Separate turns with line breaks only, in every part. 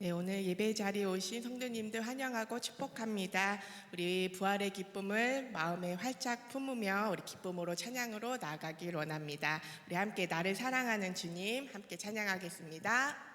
네, 오늘 예배 자리에 오신 성도님들 환영하고 축복합니다. 우리 부활의 기쁨을 마음에 활짝 품으며 우리 기쁨으로 찬양으로 나가길 원합니다. 우리 함께 나를 사랑하는 주님 함께 찬양하겠습니다.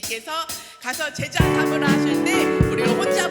예수님께서 가서 제자 삼으라 하실 때 우리를 혼자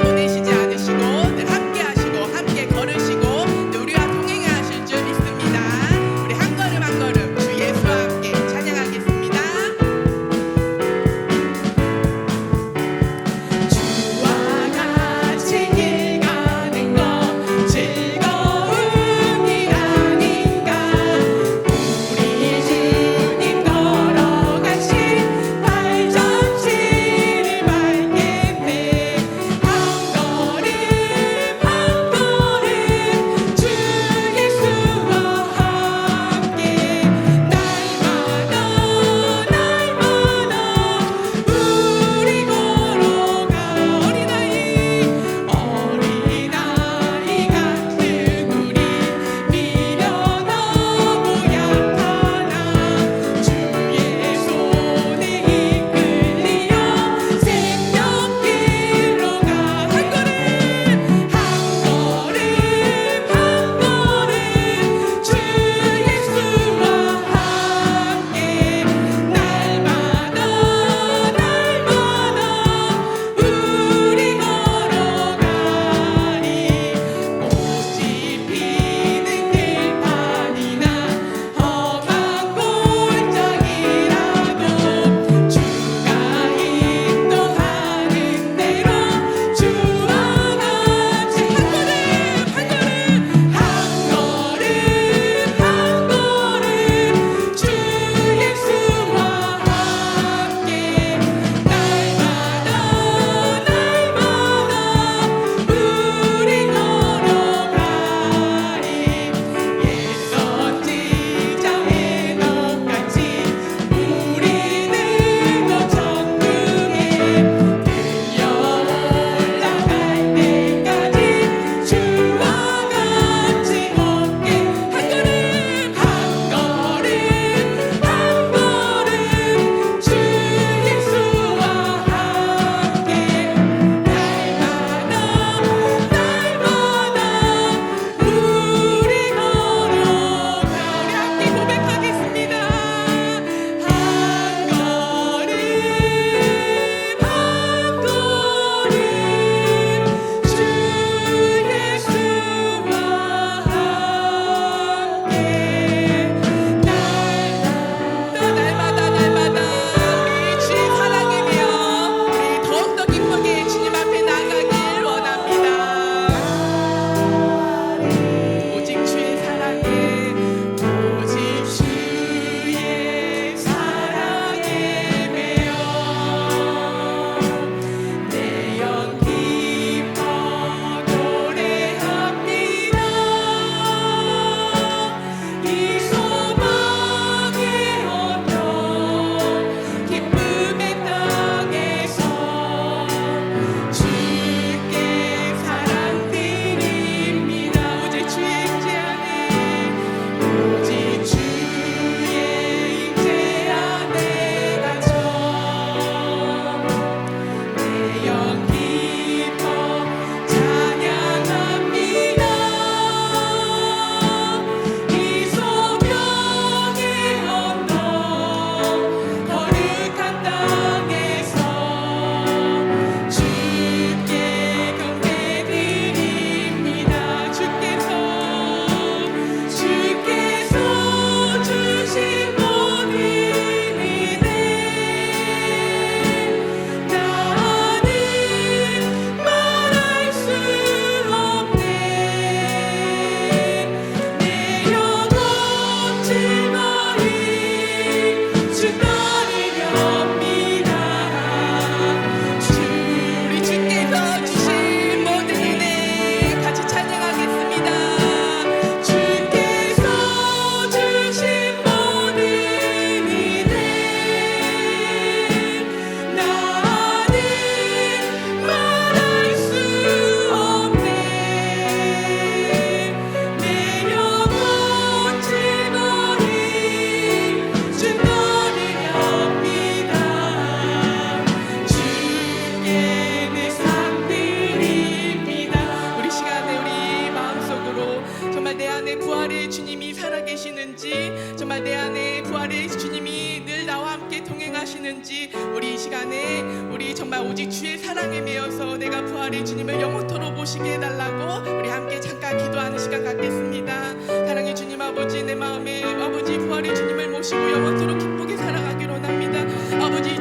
정말 내 안에 부활의 주님이 늘 나와 함께 동행하시는지 우리 이 시간에 우리 정말 오직 주의 사랑에 매여서 내가 부활의 주님을 영원토록 보시게 해달라고 우리 함께 잠깐 기도하는 시간 갖겠습니다. 사랑의 주님 아버지 내 마음에 아버지 부활의 주님을 모시고 영원토록 기쁘게 살아가기로 합니다. 아버지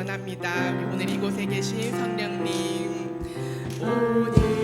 함께 참여하기로 합니다. 우리 오늘 이곳에 계신 성령님 오늘